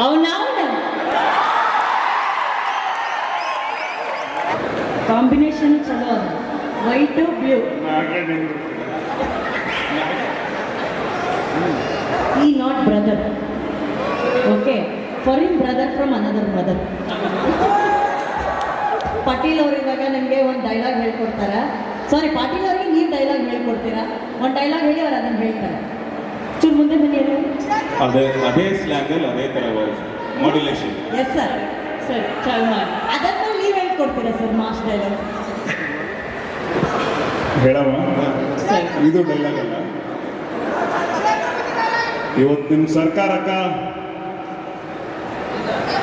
ಅವನವನ combination ಚಲೋ ಅದ white blue ಈ not brother okay foreign brother from another brother Patil ಅವ್ರು ಇವಾಗ ನಿಮಗೆ ಒಂದು ಡೈಲಾಗ್ ಹೇಳ್ಕೊಡ್ತಾರ ಸಾರಿ ಪಾಟೀಲ್ ಅವ್ರಿಗೆ ನೀವು ಡೈಲಾಗ್ ಹೇಳ್ಕೊಡ್ತೀರಾ ಒಂದು ಡೈಲಾಗ್ ಹೇಳಿ ಅವ್ರು ಅದನ್ನು ಹೇಳ್ತಾರೆ ಚೂರು ಮುಂದೆ ಬನ್ನಿ ಅದೇ ಅದೇ ಸ್ಲ್ಯಾಂಗಲ್ಲಿ ಅದೇ ಥರ voice modulation yes sir sir ಚಾಲು ಮಾಡಿ ಅದನ್ನು ನೀವು ಹೇಳ್ಕೊಡ್ತೀರಾ ಸರ್ ಮಾಸ್ ಡೈಲಾಗ್ ಹೇಳವ ಇದು ಡೈಲಾಗ್ ಅಲ್ಲ ಇವತ್ತು ನಿಮ್ಮ ಸರ್ಕಾರಕ್ಕ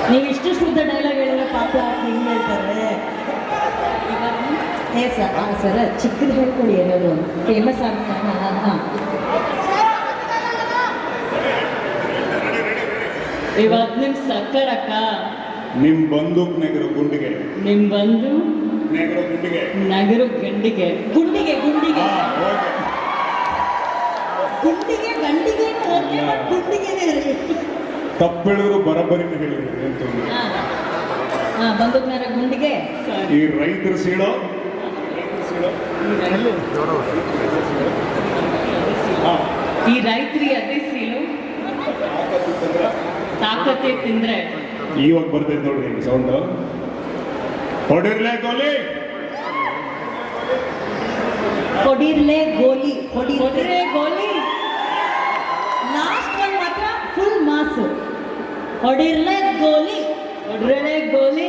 ನೀವು ಇಷ್ಟು ಶುದ್ಧ ಡೈಲಾಗ್ ಹೇಳಿದ್ರೆ ಪಾಪ ಹಿಂಗೆ ಹೇಳ್ತಾರೆ ಏ ಸರ್ ಹಾಂ ಸರ್ ಚಿಕ್ಕದು ಹೇಳ್ಕೊಡಿ ಏನಾದ್ರು ಫೇಮಸ್ ಆಗ್ತಾ ಹಾಂ ಹಾಂ ಇವತ್ತು ನಿಮ್ ಸಕ್ಕರಕ್ಕ ನಿಮ್ಮ ಬಂದೂಕ್ ನೆಗರು ಗುಂಡಿಗೆ. ನಿಮ್ ಬಂದು ನೆಗರು ಗುಂಡಿಗೆ. ನಗರು ಗಂಡಿಗೆ. ಗುಂಡಿಗೆ ಗುಂಡಿಗೆ. ಗುಂಡಿಗೆ ಗಂಡಿಗೆ ಗುಂಡಿಗೆನೇ ಇರಲಿ ತಪ್ಪು ಹೇಳಿದ್ರು ಬರಬರಿನ ಹೇಳಿದ್ರು ಹಾಂ. ಹಾಂ ಬಂದೂಕ್ನಾರ ಗುಂಡಿಗೆ. ಈ ರೈತರ ಸೀಳೋ? ಈ ರೈತರಿಗೆ ಅದೇ ತಾಕತೆ ತಿಂದ್ರೆ. ಇವಾಗ ಬರ್ತೈತೆ ನೋಡ್ರಿ ಸೌಂಡ್ ಹೊಡಿರ್ಲೆ ಗೋಲಿ. ಹೊಡಿರ್ಲೆ ಗೋಲಿ ಹೊಡಿರ್ಲೆ ಹೊಡ್ರೆ ಗೋಲಿ. ಲಾಸ್ಟ್ ಒನ್ ಮಾತ್ರ ಫುಲ್ ಮಾಸು ಹೊಡಿರ್ಲೆ ಗೋಲಿ. ಹೊಡಿರ್ಲೆ ಗೋಲಿ.